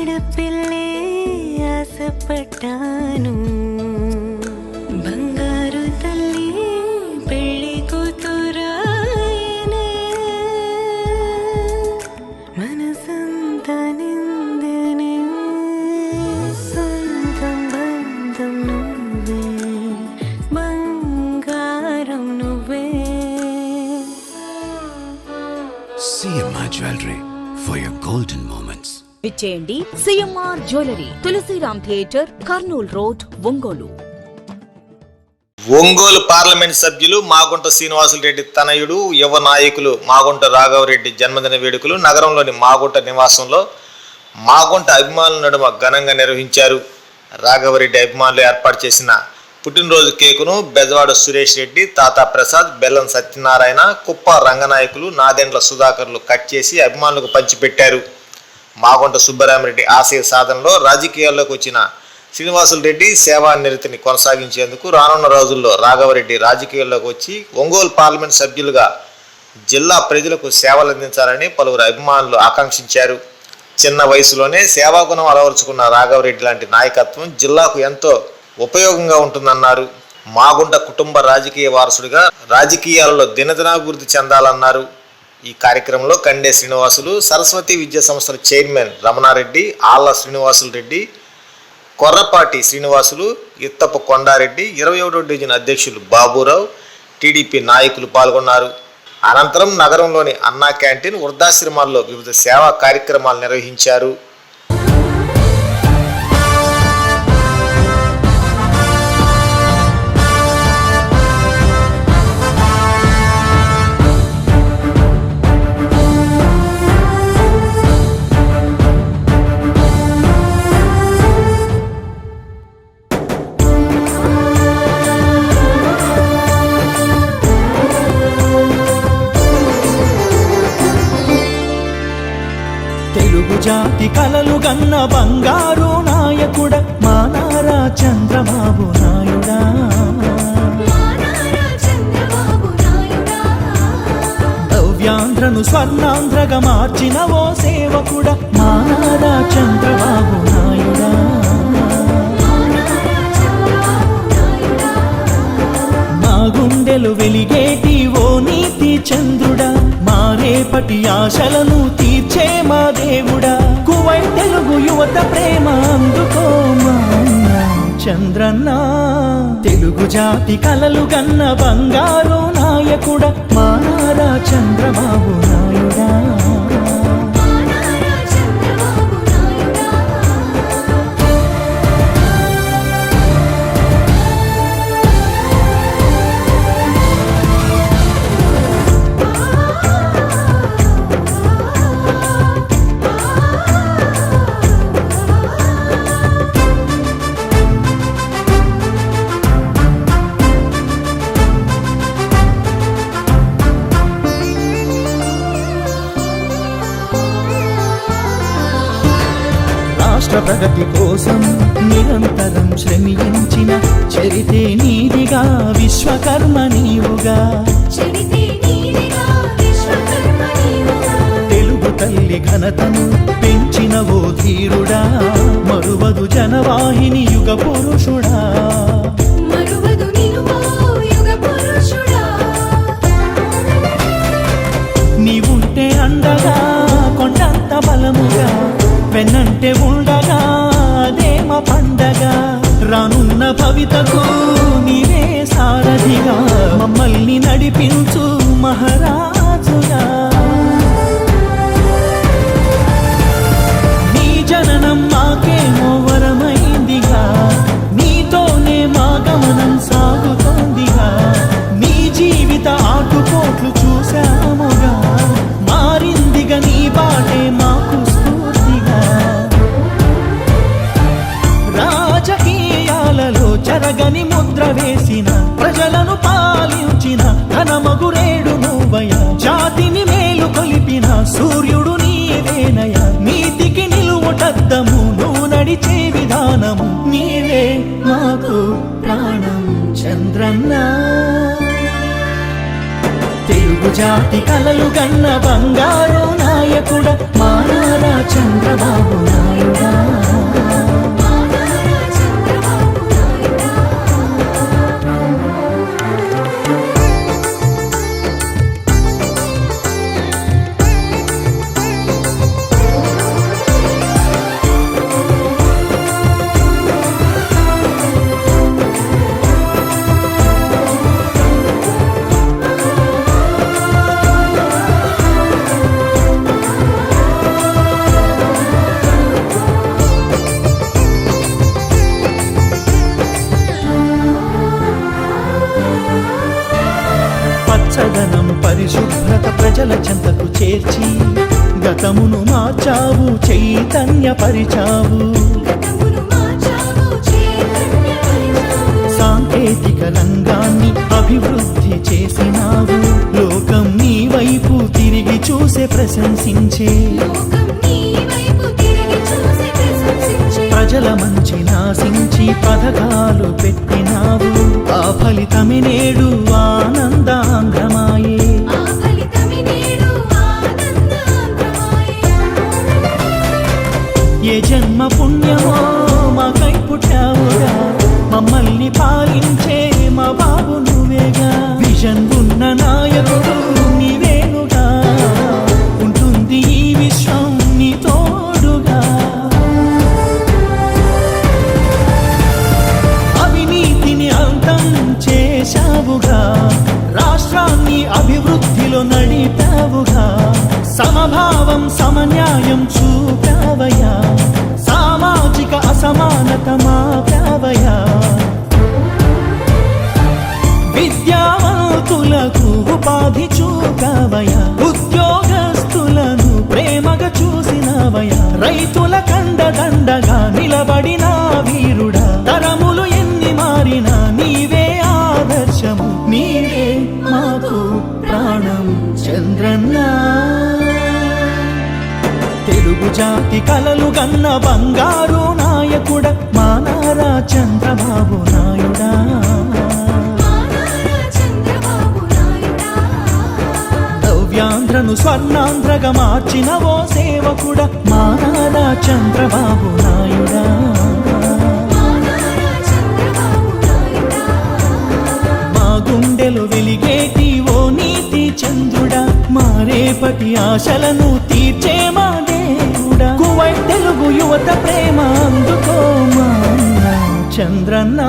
അടുപ്പില്ലേ ആസപ്പെട്ടാനും moments. CMR jewellery Tulasiram theatre Kurnool road Ongole Ongole parliament సభ్యులు మాగుంట శ్రీనివాసులు రెడ్డి తనయుడు యువ నాయకులు మాగుంట రాఘవరెడ్డి జన్మదిన వేడుకలు నగరంలోని మాగుంట నివాసంలో మాగుంట అభిమానుల నడుమ ఘనంగా నిర్వహించారు. రాఘవరెడ్డి అభిమానులు ఏర్పాటు చేసిన పుట్టినరోజు కేకును బెజవాడ సురేష్ రెడ్డి తాతా ప్రసాద్ బెల్లం సత్యనారాయణ కుప్ప రంగనాయకులు నాదెండ్ల సుధాకర్లు కట్ చేసి అభిమానులకు పంచిపెట్టారు. మాగుంట సుబ్బరామిరెడ్డి ఆశయ సాధనలో రాజకీయాల్లోకి వచ్చిన శ్రీనివాసులు రెడ్డి సేవా నిరతిని కొనసాగించేందుకు రానున్న రోజుల్లో రాఘవరెడ్డి రాజకీయాల్లోకి వచ్చి ఒంగోలు పార్లమెంట్ సభ్యులుగా జిల్లా ప్రజలకు సేవలు అందించాలని పలువురు అభిమానులు ఆకాంక్షించారు. చిన్న వయసులోనే సేవాగుణం అలవరుచుకున్న రాఘవరెడ్డి లాంటి నాయకత్వం జిల్లాకు ఎంతో ఉపయోగంగా ఉంటుందన్నారు. మాగుంట కుటుంబ రాజకీయ వారసుడిగా రాజకీయాలలో దినదినాభివృద్ధి చెందాలన్నారు. ఈ కార్యక్రమంలో కండే శ్రీనివాసులు సరస్వతి విద్యా సంస్థల చైర్మన్ రమణారెడ్డి ఆళ్ళ శ్రీనివాసులు రెడ్డి కొర్రపాటి శ్రీనివాసులు ఇత్తపు కొండారెడ్డి ఇరవై ఒకటో డివిజన్ అధ్యక్షులు బాబురావు టీడీపీ నాయకులు పాల్గొన్నారు. అనంతరం నగరంలోని అన్నా క్యాంటీన్ వృద్ధాశ్రమాల్లో వివిధ సేవా కార్యక్రమాలు నిర్వహించారు. కలలు గన్న బంగారు నాయకుడ మా నారా చంద్రబాబు నాయుడా? నవ్యాంధ్రను స్వర్ణాంధ్రగా మార్చిన ఓ సేవకుడ మా నారా చంద్రబాబు నాయుడా? మా గుండెలు వెలిగేటి ఓ నీతి చంద్రుడా మా రేపటి ఆశలను తీర్చే మా దేవుడా. నువ్వై తెలుగు యువత ప్రేమ అందుకోమా చంద్రన్న తెలుగు జాతి కలలు కన్న బంగారు నాయకుడ. మా చంద్రబాబు నాయుడా. రాష్ట్ర ప్రగతి కోసం నిరంతరం శ్రమించిన చరితే నీదిగా విశ్వకర్మ నీవుగా. తెలుగు తల్లి ఘనతను పెంచిన ఓ ధీరుడా మరువదు జనవాహిని యుగ పురుషుడా. పండగ రానున్న భవితకు నీవే సారథిగా మమ్మల్ని నడిపించు మహారాజ్ ప్రజలను పాలించిన ఘనమగురేడు నువ్వయ జాతిని మేలు కొలిపిన సూర్యుడు నీవేనయ నీతికి నిలువటద్దము నువ్వు నడిచే విధానము నీవే మాకు ప్రాణం చంద్రన్న. తెలుగు జాతి కలలు కన్న బంగారు నాయకుడ మానారా చంద్రబాబు నాయుడా. మార్చావు చైతన్య పరిచావు సాంకేతిక రంగాన్ని అభివృద్ధి చేసినావు. లోకం నీ వైపు తిరిగి చూసే ప్రశంసించే. ప్రజల మంచి నాశించి పథకాలు పెట్టినావు. ఆ ఫలితమే నేడు ఆనందాంధ్రమాయే. పాలించే మా బాబు నువ్వేగా? విజన్ ఉన్న నాయకుడు నీవేనుగా? ఉంటుంది ఈ విశ్వం నీ తోడుగా. అవినీతిని అంతం చేశావుగా. రాష్ట్రాన్ని అభివృద్ధిలో నడిపావుగా. సమభావం సమన్యాయం ఉపాధి ఉద్యోగస్తులను ప్రేమగా చూసినవయ్యా. రైతుల కండదండగా నిలబడిన వీరుడా. తరములు ఎన్ని మారినా నీవే ఆదర్శము నీవే మాకు ప్రాణం. చంద్రన్న. తెలుగు జాతి కలలు గన్న బంగారు నాయకుడ. మానారా చంద్రబాబు ఆంధ్రను స్వర్ణాంధ్రగా మార్చిన ఓ సేవకుడ మా చంద్రబాబు నాయుడా? మా గుండెలు వెలిగేటి ఓ నీతి చంద్రుడా మా రేపటి ఆశలను తీర్చే మా దేవుడా. కువైట్ తెలుగు యువత ప్రేమ అందుకో మా చంద్రన్నా.